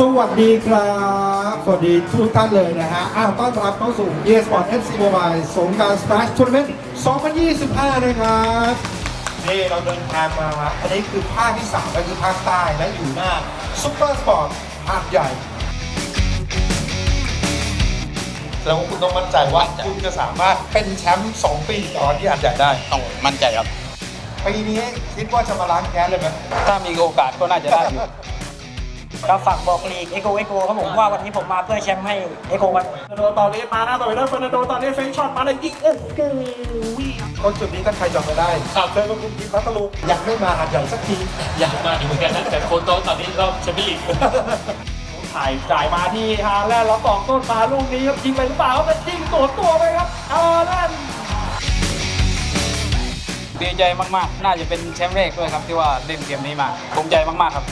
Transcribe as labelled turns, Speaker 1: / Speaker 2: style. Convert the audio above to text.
Speaker 1: สวัสดีครับ สวัสดีทุกท่านเลยนะฮะ อ้าว ต้อนรับเข้าสู่ e s p o r t FC Mobile สงกราร Splash Tournament 2025 นะครับ นี่เราเดินทางมาครับอันนี้คือภาคที่3ก็คือภาคใต้และอยู่หน้าซุปเปอร์สปอร์ตภาคใหญ่ แล้วาคุณต้องมั่นใจว่าคุณจะสามารถเป็นแชมป์2ปีต่อนที่อาจใหญ่ได้
Speaker 2: ต้องมั่นใจครับ
Speaker 1: ปีนี้คิดว่าจะมาล้างแค้นเลยไหม
Speaker 2: ถ้ามีโอกาสก็น่าจะได้อยู่
Speaker 3: ก็ฝากบอกลีกเอโกเอโกครับผมว่าวันนี้ผมมาเพื่อแชมป์ให้เอโกกัน
Speaker 1: เฟอร์นันโดตอนนี้มาหน้าต่อยแล้วเฟอร์นันโดตอนนี้เฟนช็อตมาเลยยิงโอ้โหคนจุดนี้ถ้าใครจำไม่ได้เคยมาคุมทีมพัทลุงยังไม่มาหัดใหญ่สักที
Speaker 4: อยากมาอยู่เหมือนกันนะแต่โคนโตตอนนี้ก็แชมเปี้ยนลีก
Speaker 3: ถ่ายจ่ายมาที่ฮาแลนด์แล้วสองต้นมาลูกนี้ครับยิงไปหรือเปล่าครับเป็นยิงตัวตัวไปครับฮาแลนด์
Speaker 2: ดีใจมากๆ น่าจะเป็นแชมป์แรกด้วยครับที่ว่าเล่นเกมนี้มาภูมิใจมากๆครับ